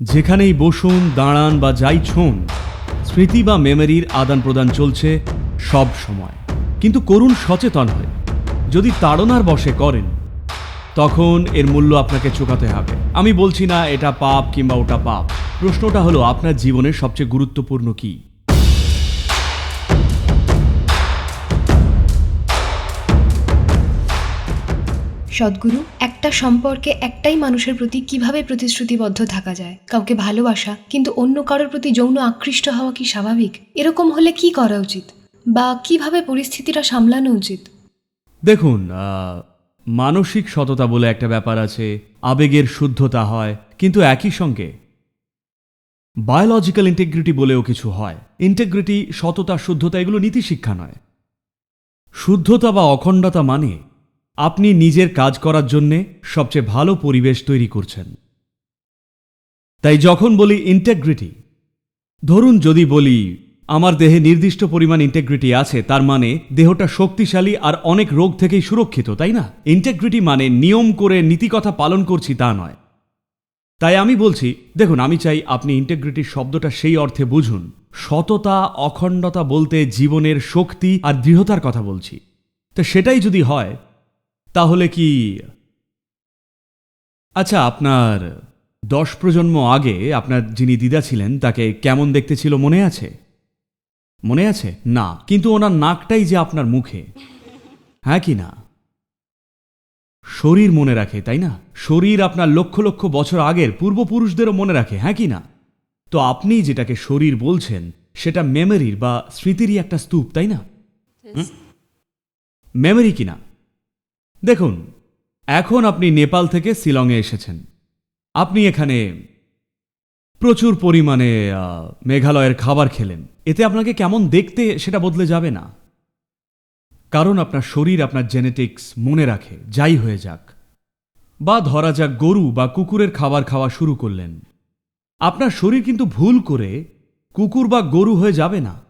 যেখানেই বসুন, দাঁড়ান বা যাই ছোন, স্মৃতি বা মেমোরির আদান প্রদান চলছে সব সময়। কিন্তু করুণ সচেতন হয়ে, যদি তাড়নার বসে করেন, তখন এর মূল্য আপনাকে চোকাতে হবে। আমি বলছি না, এটা পাপ কিংবা ওটা পাপ। প্রশ্নটা হলো, আপনার জীবনের সবচেয়ে গুরুত্বপূর্ণ কি? সদ্গুরু, একটা সম্পর্কে একটাই মানুষের প্রতি কীভাবে প্রতিশ্রুতিবদ্ধ থাকা যায়? কাউকে ভালোবাসা, কিন্তু অন্য কারোর প্রতি যৌন আকৃষ্ট হওয়া কি স্বাভাবিক? এরকম হলে কি করা উচিত? বা কীভাবে পরিস্থিতিটা সামলানো উচিত? দেখুন মানসিক সততা বলে একটা ব্যাপার আছে, আবেগের শুদ্ধতা হয়, কিন্তু একই সঙ্গে বায়োলজিক্যাল ইন্টিগ্রিটি বলেও কিছু হয়। ইন্টিগ্রিটি সততা, শুদ্ধতা এগুলো নীতি শিক্ষা নয়। শুদ্ধতা বা অখণ্ডতা মানে আপনি নিজের কাজ করার জন্যে সবচেয়ে ভালো পরিবেশ তৈরি করছেন। তাই যখন বলি ইন্টেগ্রিটি ধরুন যদি বলি আমার দেহে নির্দিষ্ট পরিমাণ ইন্টেগ্রিটি আছে, তার মানে দেহটা শক্তিশালী আর অনেক রোগ থেকেই সুরক্ষিত, তাই না? ইন্টেগ্রিটি মানে নিয়ম করে নীতিকথা পালন করছি তা নয়। তাই আমি বলছি, দেখুন, আমি চাই আপনি ইন্টেগ্রিটির শব্দটা সেই অর্থে বুঝুন। সততা, অখণ্ডতা বলতে জীবনের শক্তি আর দৃঢ়তার কথা বলছি। তো সেটাই যদি হয় তাহলে কি? আচ্ছা আপনার দশ প্রজন্ম আগে আপনার যিনি দিদা ছিলেন তাকে কেমন দেখতে ছিল মনে আছে? মনে আছে? না কিন্তু ওনার নাকটাই যে আপনার মুখে। হ্যাঁ কি না? শরীর মনে রাখে তাই না? শরীর আপনার লক্ষ লক্ষ বছর আগের পূর্বপুরুষদেরও মনে রাখে হ্যাঁ কি না? তো আপনি যেটাকে শরীর বলছেন সেটা মেমোরির বা স্মৃতিরই একটা স্তূপ তাই না? মেমোরি কিনা দেখুন, এখন আপনি নেপাল থেকে শিলংয়ে এসেছেন। আপনি এখানে প্রচুর পরিমাণে মেঘালয়ের খাবার খেলেন। এতে আপনাকে কেমন দেখতে সেটা বদলে যাবে না। কারণ আপনার শরীর আপনার জেনেটিক্স মনে রাখে, যাই হয়ে যাক। বা ধরা যাক গরু বা কুকুরের খাবার খাওয়া শুরু করলেন। আপনার শরীর কিন্তু ভুল করে কুকুর বা গরু হয়ে যাবে না।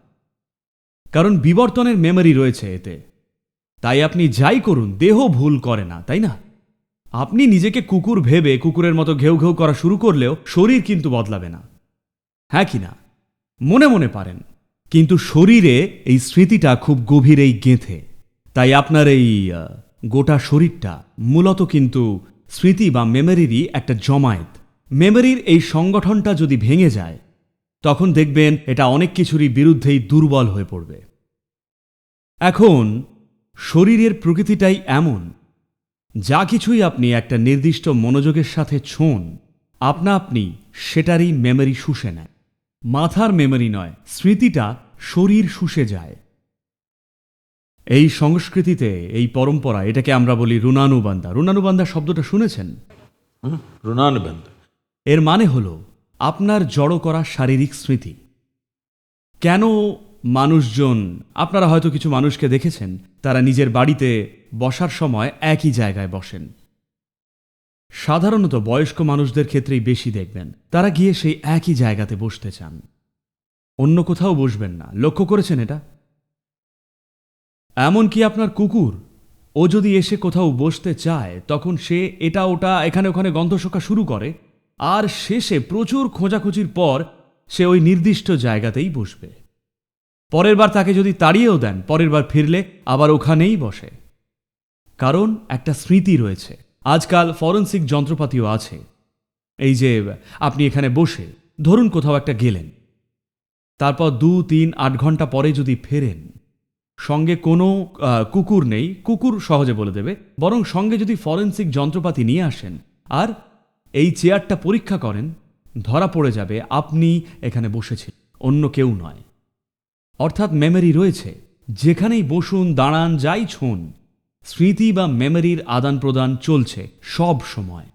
কারণ বিবর্তনের মেমরি রয়েছে এতে। তাই আপনি যাই করুন, দেহ ভুল করে না, তাই না? আপনি নিজেকে কুকুর ভেবে কুকুরের মতো ঘেউ ঘেউ করা শুরু করলেও শরীর কিন্তু বদলাবে না। হ্যাঁ কি না? মনে মনে পারেন। কিন্তু শরীরে এই স্মৃতিটা খুব গভীরেই গেঁথে। তাই আপনার এই গোটা শরীরটা মূলত কিন্তু স্মৃতি বা মেমোরিরই একটা জমায়েত। মেমোরির এই সংগঠনটা যদি ভেঙে যায়, তখন দেখবেন এটা অনেক কিছুরই বিরুদ্ধেই দুর্বল হয়ে পড়বে। এখন শরীরের প্রকৃতিটাই এমন। যা কিছুই আপনি একটা নির্দিষ্ট মনোযোগের সাথে ছোঁন আপনা আপনি সেটারই মেমরি শুষে নেয় মাথার মেমরি নয় স্মৃতিটা শরীর শুষে যায়। এই সংস্কৃতিতে এই পরম্পরা এটাকে আমরা বলি রুনানুবান্ধা। রুনানুবান্ধা শব্দটা শুনেছেন? রুনানুবান্দা এর মানে হল আপনার জড়ো করা শারীরিক স্মৃতি। কেন মানুষজন আপনারা হয়তো কিছু মানুষকে দেখেছেন তারা নিজের বাড়িতে বসার সময় একই জায়গায় বসেন। সাধারণত বয়স্ক মানুষদের ক্ষেত্রেই বেশি দেখবেন। তারা গিয়ে সেই একই জায়গাতে বসতে চান। অন্য কোথাও বসবেন না। লক্ষ্য করেছেন এটা? এমনকি আপনার কুকুর? ও যদি এসে কোথাও বসতে চায়, তখন সে এটা ওটা এখানে ওখানে গন্ধ শোকা শুরু করে, আর শেষে প্রচুর খোঁজাখুঁজির পর সে ওই নির্দিষ্ট জায়গাতেই বসবে। পরের বার তাকে যদি তাড়িয়েও দেন, পরের বার ফিরলে আবার ওখানেই বসে। কারণ একটা স্মৃতি রয়েছে। আজকাল ফরেন্সিক যন্ত্রপাতিও আছে। এই যে, আপনি এখানে বসে, ধরুন কোথাও একটা গেলেন। তারপর দু, তিন, আট ঘণ্টা পরে যদি ফেরেন, সঙ্গে কোনো কুকুর নেই, কুকুর সহজে বলে দেবে, বরং সঙ্গে যদি ফরেন্সিক যন্ত্রপাতি নিয়ে আসেন, আর এই চেয়ারটা পরীক্ষা করেন, ধরা পড়ে যাবে আপনি এখানে বসেছেন, অন্য কেউ নয়। অর্থাৎ মেমরি রয়েছে। যেখানেই বসুন, দাঁড়ান, যাই ছোন, স্মৃতি বা মেমরির আদান প্রদান চলছে সব সময়।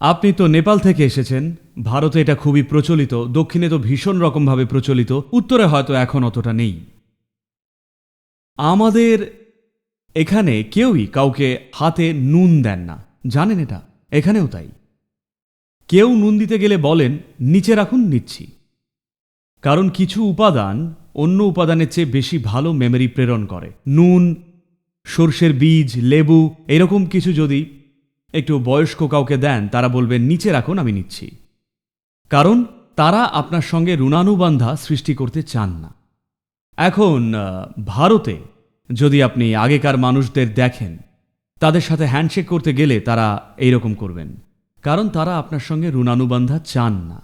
আপনি তো নেপাল থেকে এসেছেন, ভারতে এটা খুবই প্রচলিত, দক্ষিণে তো ভীষণ রকমভাবে প্রচলিত, উত্তরে হয়তো এখন অতটা নেই। আমাদের এখানে কেউই কাউকে হাতে নুন দেন না। জানেন এটা? এখানেও তাই। কেউ নুন দিতে গেলে বলেন, নিচে রাখুন, নিচ্ছি। কারণ কিছু উপাদান অন্য উপাদানের চেয়ে বেশি ভালো মেমরি প্রেরণ করে। নুন, সর্ষের বীজ, লেবু, এরকম কিছু যদি একটু বয়স্ক কাউকে দেন, তারা বলবেন নিচে রাখুন, আমি নিচ্ছি। কারণ তারা আপনার সঙ্গে ঋণানুবান্ধা সৃষ্টি করতে চান না। এখন ভারতে যদি আপনি আগেকার মানুষদের দেখেন, তাদের সাথে হ্যান্ডশেক করতে গেলে তারা এইরকম করবেন। কারণ তারা আপনার সঙ্গে ঋণানুবান্ধা চান না।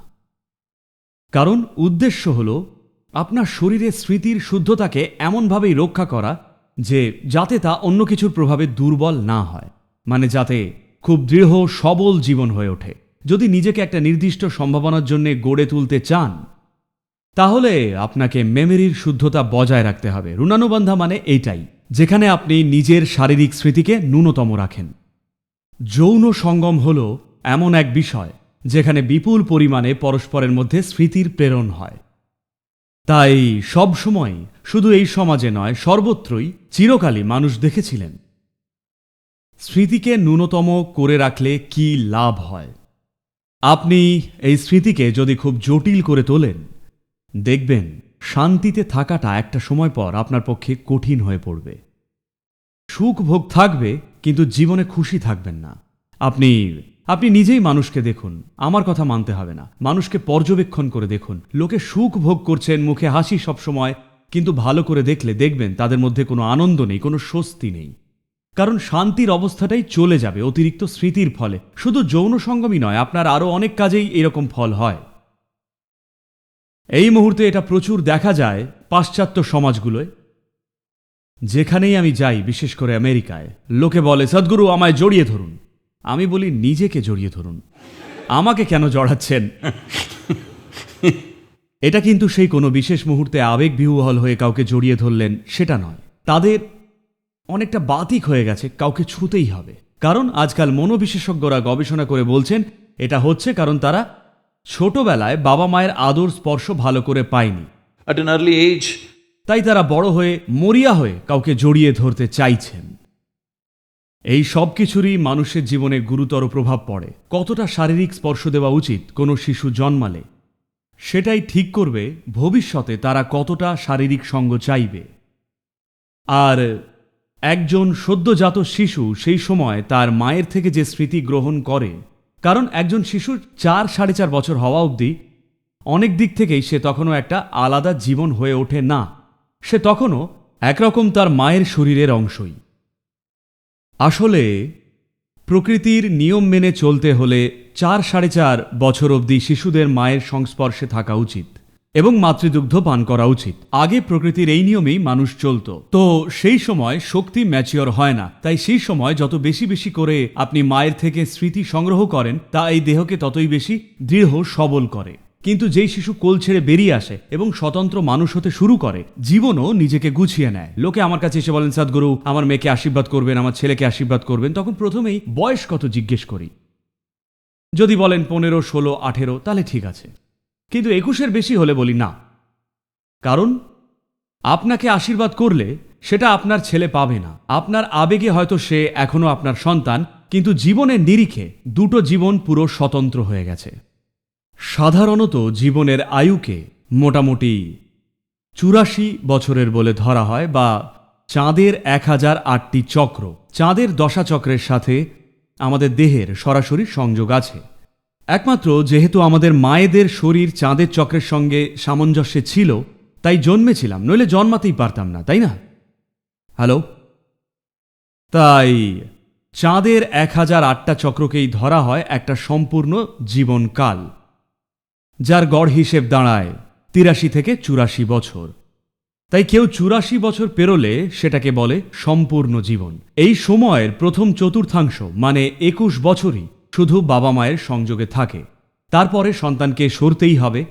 কারণ উদ্দেশ্য হল আপনার শরীরের স্মৃতির শুদ্ধতাকে এমনভাবেই রক্ষা করা যে যাতে তা অন্য কিছুর প্রভাবে দুর্বল না হয়। মানে যাতে খুব দৃঢ়, সবল জীবন হয়ে ওঠে। যদি নিজেকে একটা নির্দিষ্ট সম্ভাবনার জন্য গড়ে তুলতে চান, তাহলে আপনাকে মেমোরির শুদ্ধতা বজায় রাখতে হবে। ঋণানুবন্ধা মানে এইটাই, যেখানে আপনি নিজের শারীরিক স্মৃতিকে ন্যূনতম রাখেন। যৌন সঙ্গম হল এমন এক বিষয়, যেখানে বিপুল পরিমাণে পরস্পরের মধ্যে স্মৃতির প্রেরণ হয়। তাই সব সময় শুধু এই সমাজে নয়, সর্বত্রই চিরকালই মানুষ দেখেছিলেন। স্মৃতিকে ন্যূনতম করে রাখলে কি লাভ হয়? আপনি এই স্মৃতিকে যদি খুব জটিল করে তোলেন, দেখবেন শান্তিতে থাকাটা একটা সময় পর আপনার পক্ষে কঠিন হয়ে পড়বে। সুখ ভোগ থাকবে, কিন্তু জীবনে খুশি থাকবেন না। আপনি আপনি নিজেই মানুষকে দেখুন। আমার কথা মানতে হবে না। মানুষকে পর্যবেক্ষণ করে দেখুন। লোকে সুখ ভোগ করছেন, মুখে হাসি সবসময়, কিন্তু ভালো করে দেখলে দেখবেন তাদের মধ্যে কোনো আনন্দ নেই, কোনো স্বস্তি নেই। কারণ শান্তির অবস্থাটাই চলে যাবে, অতিরিক্ত স্মৃতির ফলে। শুধু যৌন সঙ্গমই নয়, আপনার আরও অনেক কাজেই এরকম ফল হয়। এই মুহূর্তে এটা প্রচুর দেখা যায় পাশ্চাত্য সমাজগুলোয়। যেখানেই আমি যাই, বিশেষ করে আমেরিকায়, লোকে বলে, সদ্গুরু, আমায় জড়িয়ে ধরুন। আমি বলি নিজেকে জড়িয়ে ধরুন। আমাকে কেন জড়াচ্ছেন? এটা কিন্তু সেই কোনো বিশেষ মুহূর্তে আবেগ বিহুহল হয়ে কাউকে জড়িয়ে ধরলেন সেটা নয়। তাদের অনেকটা বাতিক হয়ে গেছে কাউকে ছুঁতেই হবে। কারণ আজকাল মনোবিশেষজ্ঞরা গবেষণা করে বলছেন এটা হচ্ছে কারণ তারা ছোটবেলায় বাবা মায়ের আদর স্পর্শ ভালো করে পায়নি। তাই তারা বড় হয়ে মরিয়া হয়ে কাউকে জড়িয়ে ধরতে চাইছেন। এই সব কিছুরই মানুষের জীবনে গুরুতর প্রভাব পড়ে। কতটা শারীরিক স্পর্শ দেওয়া উচিত কোনো শিশু জন্মালে, সেটাই ঠিক করবে ভবিষ্যতে তারা কতটা শারীরিক সঙ্গ চাইবে। আর একজন সদ্যজাত শিশু সেই সময় তার মায়ের থেকে যে স্মৃতি গ্রহণ করে, কারণ একজন শিশুর চার সাড়ে চার বছর হওয়া অবধি অনেক দিক থেকেই সে তখনও একটা আলাদা জীবন হয়ে ওঠে না। সে তখনও একরকম তার মায়ের শরীরের অংশই। আসলে, প্রকৃতির নিয়ম মেনে চলতে হলে চার সাড়ে চার বছর অবধি শিশুদের মায়ের সংস্পর্শে থাকা উচিত এবং মাতৃদুগ্ধ পান করা উচিত। আগে প্রকৃতির এই নিয়মেই মানুষ চলত। তো সেই সময় শক্তি ম্যাচিওর হয় না। তাই সেই সময় যত বেশি বেশি করে আপনি মায়ের থেকে স্মৃতি সংগ্রহ করেন, তা এই দেহকে ততই বেশি দৃঢ় সবল করে। কিন্তু যেই শিশু কোল ছেড়ে বেরিয়ে আসে এবং স্বতন্ত্র মানুষ হতে শুরু করে, জীবনও নিজেকে গুছিয়ে নেয়। লোকে আমার কাছে এসে বলেন, সাদগুরু, আমার মেয়েকে আশীর্বাদ করবেন, আমার ছেলেকে আশীর্বাদ করবেন। তখন প্রথমেই বয়স কত জিজ্ঞেস করি। যদি বলেন পনেরো, ষোলো, আঠেরো, তাহলে ঠিক আছে। কিন্তু একুশের বেশি হলে বলি না। কারণ আপনাকে আশীর্বাদ করলে সেটা আপনার ছেলে পাবে না। আপনার আবেগে হয়তো সে এখনও আপনার সন্তান, কিন্তু জীবনের নিরিখে দুটো জীবন পুরো স্বতন্ত্র হয়ে গেছে। সাধারণত জীবনের আয়ুকে মোটামুটি চুরাশি বছরের বলে ধরা হয় বা চাঁদের এক হাজার আটটি চক্র। চাঁদের দশা চক্রের সাথে আমাদের দেহের সরাসরি সংযোগ আছে। একমাত্র যেহেতু আমাদের মায়েদের শরীর চাঁদের চক্রের সঙ্গে সামঞ্জস্যে ছিল, তাই জন্মেছিলাম, নইলে জন্মাতেই পারতাম না, তাই না? হ্যালো? তাই চাঁদের এক হাজার আটটা চক্রকেই ধরা হয় একটা সম্পূর্ণ জীবনকাল। যার গড় হিসেব দাঁড়ায় তিরাশি থেকে চুরাশি বছর। তাই কেউ চুরাশি বছর পেরোলে সেটাকে বলে সম্পূর্ণ জীবন। এই সময়ের প্রথম চতুর্থাংশ মানে একুশ বছরই, শুধু বাবা মায়ের সংযোগে থাকে। তারপরে সন্তানকে সরতেই হবে।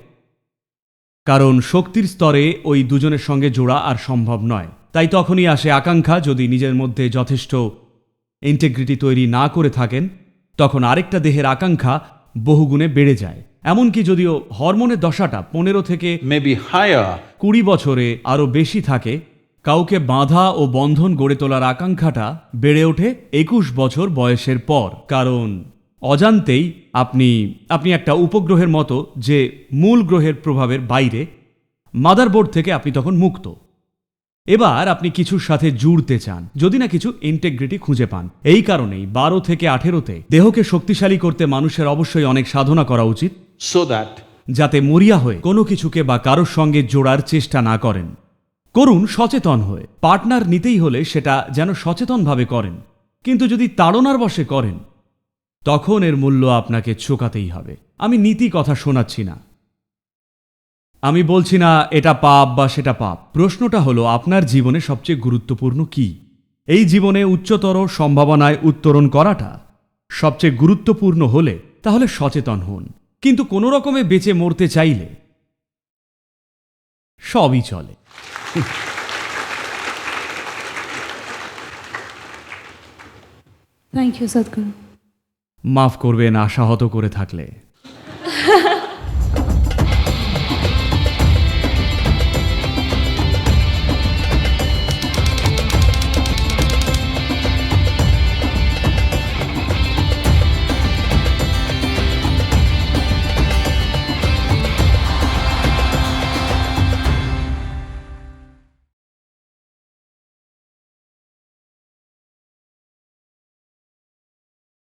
কারণ শক্তির স্তরে ওই দুজনের সঙ্গে জোড়া আর সম্ভব নয়। তাই তখনই আসে আকাঙ্ক্ষা, যদি নিজের মধ্যে যথেষ্ট ইন্টেগ্রিটি তৈরি না করে থাকেন, তখন আরেকটা দেহের আকাঙ্ক্ষা বহুগুণে বেড়ে যায়। এমনকি যদিও হরমোনের দশাটা পনেরো থেকে maybe হায়া কুড়ি বছরে আরও বেশি থাকে কাউকে বাঁধা ও বন্ধন গড়ে তোলার আকাঙ্ক্ষাটা বেড়ে ওঠে একুশ বছর বয়সের পর। কারণ অজান্তেই আপনি আপনি একটা উপগ্রহের মতো যে মূল গ্রহের প্রভাবের বাইরে মাদারবোর্ড থেকে আপনি তখন মুক্ত। এবার আপনি কিছুর সাথে জুড়তে চান যদি না কিছু ইন্টেগ্রিটি খুঁজে পান। এই কারণেই বারো থেকে আঠেরোতে দেহকে শক্তিশালী করতে মানুষের অবশ্যই অনেক সাধনা করা উচিত। সো দ্যাট যাতে মরিয়া হয়ে কোনো কিছুকে বা কারোর সঙ্গে জোড়ার চেষ্টা না করেন। করুন সচেতন হয়ে। পার্টনার নিতেই হলে সেটা যেন সচেতনভাবে করেন। কিন্তু যদি তাড়নার বশে করেন তখন এর মূল্য আপনাকে চোকাতেই হবে। আমি নীতি কথা শোনাচ্ছি না। আমি বলছি না এটা পাপ বা সেটা পাপ। প্রশ্নটা হলো আপনার জীবনে সবচেয়ে গুরুত্বপূর্ণ কি? এই জীবনে উচ্চতর সম্ভাবনায় উত্তরণ করাটা সবচেয়ে গুরুত্বপূর্ণ হলে তাহলে সচেতন হন। কিন্তু কোনো রকমে বেঁচে মরতে চাইলে সবই চলে. মাফ করবেন আশাহত করে থাকলে।